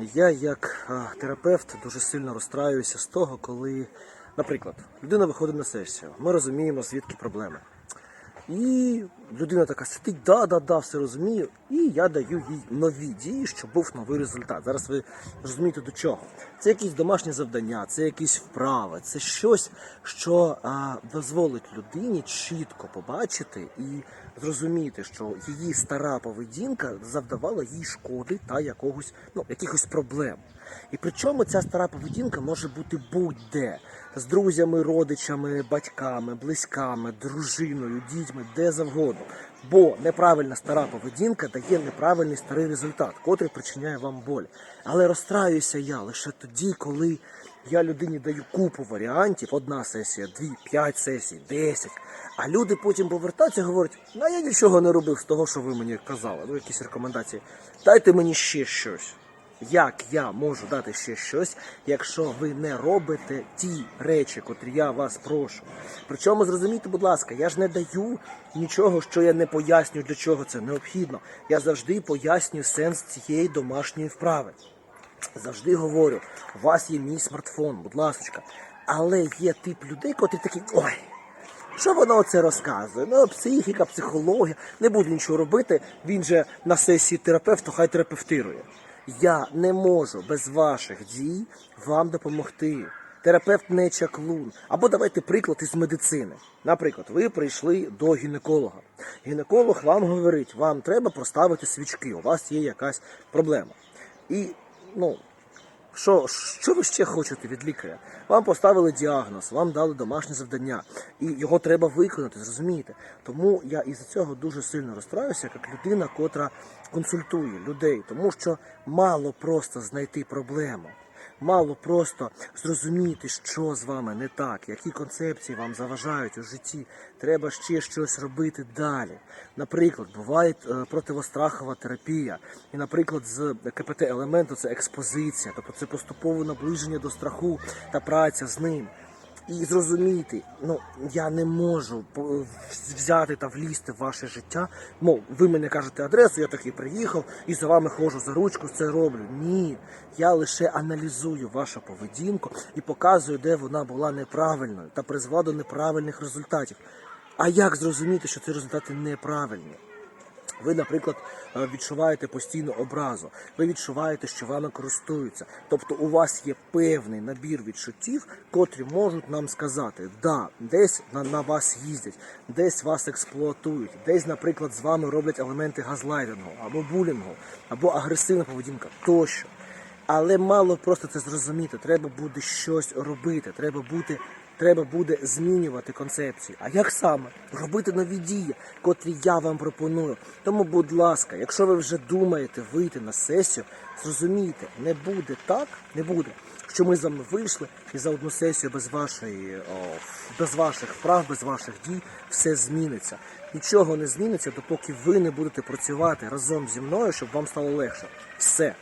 Я як терапевт дуже сильно розстраююся з того, коли, наприклад, людина виходить на сесію, ми розуміємо, звідки проблеми. І людина така сидить, да, да, да, все розумію, і я даю їй нові дії, щоб був новий результат. Зараз ви розумієте до чого. Це якісь домашні завдання, це якісь вправи, це щось, що а, дозволить людині чітко побачити і зрозуміти, що її стара поведінка завдавала їй шкоди та якогось, ну, якихось проблем. І причому ця стара поведінка може бути будь-де з друзями, родичами, батьками, близьками, дружиною, дітьми, де завгодно. Бо неправильна стара поведінка дає неправильний старий результат, котрий причиняє вам боль. Але розстраюся я лише тоді, коли я людині даю купу варіантів, одна сесія, дві, п'ять сесій, десять. А люди потім повертаються і говорять, ну я нічого не робив з того, що ви мені казали, ну якісь рекомендації. Дайте мені ще щось. Як я можу дати ще щось, якщо ви не робите ті речі, котрі я вас прошу? Причому зрозумійте, будь ласка, я ж не даю нічого, що я не пояснюю, для чого це необхідно. Я завжди пояснюю сенс цієї домашньої вправи. Завжди говорю, у вас є мій смартфон, будь ласочка. Але є тип людей, котрі такі, ой. Що воно оце розказує? Ну, психіка, психологія, не буду нічого робити. Він же на сесії терапевту, хай терапевтирує. Я не можу без ваших дій вам допомогти. Терапевт не чаклун. Або давайте приклад із медицини. Наприклад, ви прийшли до гінеколога. Гінеколог вам говорить, вам треба проставити свічки, у вас є якась проблема. І ну, що, що ви ще хочете від лікаря? Вам поставили діагноз, вам дали домашнє завдання, і його треба виконати, зрозумієте? Тому я із цього дуже сильно розстраюся, як людина, котра консультує людей, тому що мало просто знайти проблему. Мало просто зрозуміти, що з вами не так, які концепції вам заважають у житті. Треба ще щось робити далі. Наприклад, буває е, противострахова терапія. І, наприклад, з КПТ елементу це експозиція, тобто це поступове наближення до страху та праця з ним. І зрозуміти, ну я не можу по- взяти та влізти в ваше життя. Мов, ви мені кажете адресу, я таки приїхав і за вами ходжу за ручку, це роблю. Ні, я лише аналізую вашу поведінку і показую, де вона була неправильною та призвела до неправильних результатів. А як зрозуміти, що ці результати неправильні? Ви, наприклад, е, відчуваєте постійну образу, ви відчуваєте, що вами користуються. Тобто у вас є певний набір відчуттів, котрі можуть нам сказати, да, десь на, на вас їздять, десь вас експлуатують, десь, наприклад, з вами роблять елементи газлайдингу або булінгу, або агресивна поведінка тощо. Але мало просто це зрозуміти. Треба буде щось робити. Треба бути, треба буде змінювати концепцію. А як саме робити нові дії, котрі я вам пропоную? Тому, будь ласка, якщо ви вже думаєте вийти на сесію, зрозумійте, не буде так, не буде. Що ми з вами вийшли і за одну сесію без вашої о, без ваших вправ, без ваших дій все зміниться. Нічого не зміниться, допоки ви не будете працювати разом зі мною, щоб вам стало легше. Все.